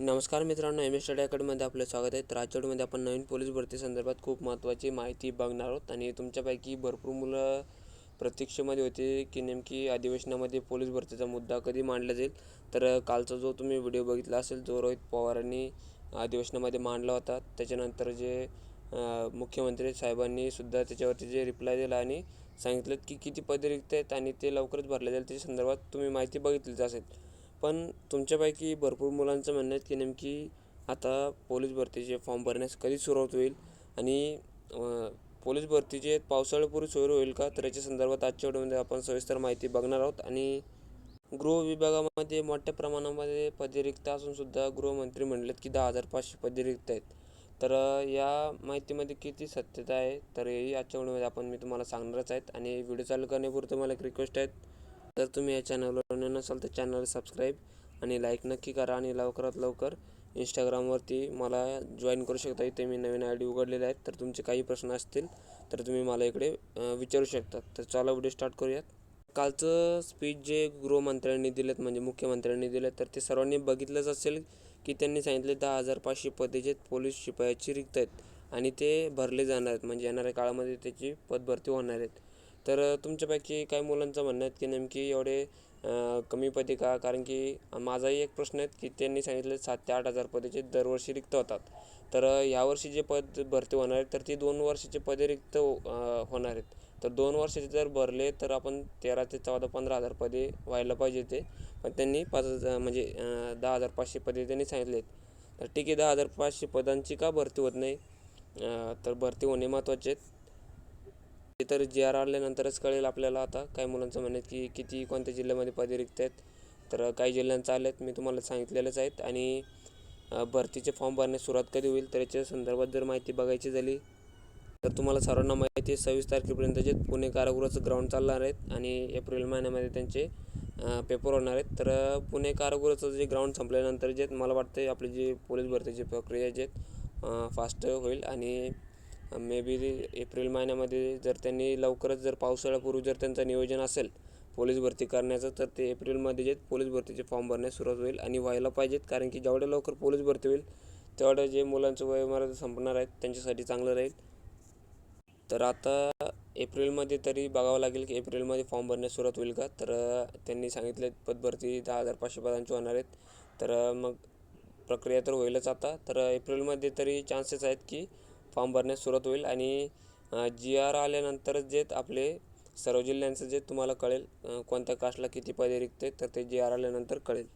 नमस्कार मित्रांनो M S study अकॅडमीमध्ये आपलं स्वागत आहे. तर आपण नवीन पोलीस भरती संदर्भात खूप महत्त्वाची माहिती बघणार आहोत आणि तुमच्यापैकी भरपूर मुलं प्रतीक्षेमध्ये होते की नेमकी अधिवेशनामध्ये पोलीस भरतीचा मुद्दा कधी मांडला जाईल. तर कालचा जो तुम्ही व्हिडिओ बघितला असेल जो रोहित पवारांनी अधिवेशनामध्ये मांडला होता त्याच्यानंतर जे मुख्यमंत्री साहेबांनी सुद्धा त्याच्यावरती जे रिप्लाय दिला आणि सांगितलं की किती पदे रिक्त आहेत आणि ते लवकरच भरले जाईल त्याच्या संदर्भात तुम्ही माहिती बघितलीच असेल. पण तुमच्यापैकी भरपूर मुलांचं म्हणणं आहे की नेमकी आता पोलीस भरतीचे फॉर्म भरण्यास कधी सुरुवात होईल आणि पोलीस भरतीचे पावसाळ्यापूर्वी सुरू होईल का? तर याच्या संदर्भात आजच्या व्हिडिओमध्ये आपण सविस्तर माहिती बघणार आहोत आणि गृह विभागामध्ये मोठ्या प्रमाणामध्ये पदे रिक्त असूनसुद्धा गृहमंत्री म्हणलेत की दहा हजार पाचशे पदे रिक्त आहेत. तर या माहितीमध्ये किती सत्यता आहे तर हेही आजच्या व्हिडिओमध्ये आपण मी तुम्हाला सांगणारच आहेत आणि व्हिडिओ चालू करण्यापूर्वी तुम्हाला एक रिक्वेस्ट आहेत. तर तुम्ही या चॅनलवर नसाल तर चॅनल सबस्क्राईब आणि लाईक नक्की करा आणि लवकरात लवकर इंस्टाग्रामवरती मला जॉईन करू शकता. इथे मी नवीन आय डी उघडलेले आहेत. तर तुमचे काही प्रश्न असतील तर तुम्ही मला इकडे विचारू शकता. तर चला व्हिडिओ स्टार्ट करूयात. कालचं स्पीच जे गृहमंत्र्यांनी दिलेत म्हणजे मुख्यमंत्र्यांनी दिलेत तर ते सर्वांनी बघितलंच असेल की त्यांनी सांगितले दहा हजार पाचशे पदे जे पोलीस शिपायाची रिक्त आहेत आणि ते भरले जाणार आहेत. म्हणजे येणाऱ्या काळामध्ये त्याची पदभरती होणार आहेत. तर तुमच्यापैकी काही मुलांचं म्हणणं आहेत की नेमकी एवढे कमी पदे का? कारण की माझाही एक प्रश्न आहे की त्यांनी सांगितले सात ते आठ हजार पदेचे दरवर्षी रिक्त होतात. तर अ, यावर्षी जे पद भरती होणार आहेत तर ती दोन वर्षाचे पदे रिक्त हो, होणार आहेत. तर दोन वर्षाचे जर भरले तर आपण तेरा ते चौदा पंधरा हजार पदे व्हायला पाहिजे ते पण त्यांनी पाच हजार म्हणजे दहा हजार पाचशे पदे त्यांनी सांगितले आहेत. तर ठीक आहे दहा हजार पाचशे पदांची का भरती होत नाही? तर भरती होणे महत्त्वाचे आहेत. तर जी आर आल्यानंतरच कळेल आपल्याला आता. काही मुलांचं म्हणत की किती कोणत्या जिल्ह्यामध्ये पदे रिक्त आहेत. तर काही जिल्ह्यांचं आहेत मी तुम्हाला सांगितलेलंच आहेत. आणि भरतीचे फॉर्म भरण्यास सुरुवात कधी होईल तर याच्या संदर्भात जर माहिती बघायची झाली तर तुम्हाला सर्वांना माहिती आहे सव्वीस तारखेपर्यंत जे पुणे कारागृहाचं ग्राउंड चालणार आहेत आणि एप्रिल महिन्यामध्ये त्यांचे पेपर होणार आहेत. तर पुणे कारागृहाचं जे ग्राउंड संपल्यानंतर जे मला वाटतं आपली जी पोलीस भरतीची प्रक्रिया जे फास्ट होईल आणि मे बी एप्रिल महिन्यामध्ये जर त्यांनी लवकरच जर पावसाळ्यापूर्वी जर त्यांचं नियोजन असेल पोलीस भरती करण्याचं तर ते एप्रिलमध्ये जे पोलीस भरतीचे फॉर्म भरण्यास सुरुवात होईल आणि व्हायला पाहिजेत. कारण की जेवढ्या लवकर पोलीस भरती होईल तेवढं जे मुलांचं वयोमर्यादा संपणार आहेत त्यांच्यासाठी चांगलं राहील. तर आता एप्रिलमध्ये तरी बघावं लागेल की एप्रिलमध्ये फॉर्म भरण्यास सुरुवात होईल का. तर त्यांनी सांगितले पदभरती दहा हजार पाचशे पदांची होणार आहेत. तर मग प्रक्रिया तर होईलच आता. तर एप्रिलमध्ये तरी चान्सेस आहेत की फॉर्म भरण्यास सुरुवात होईल आणि जी आर आल्यानंतरच जे आपले सर्व जिल्ह्यांचं जे तुम्हाला कळेल कोणत्या कास्टला किती पदे रिक्त आहेत तर ते जी आर आल्यानंतर कळेल.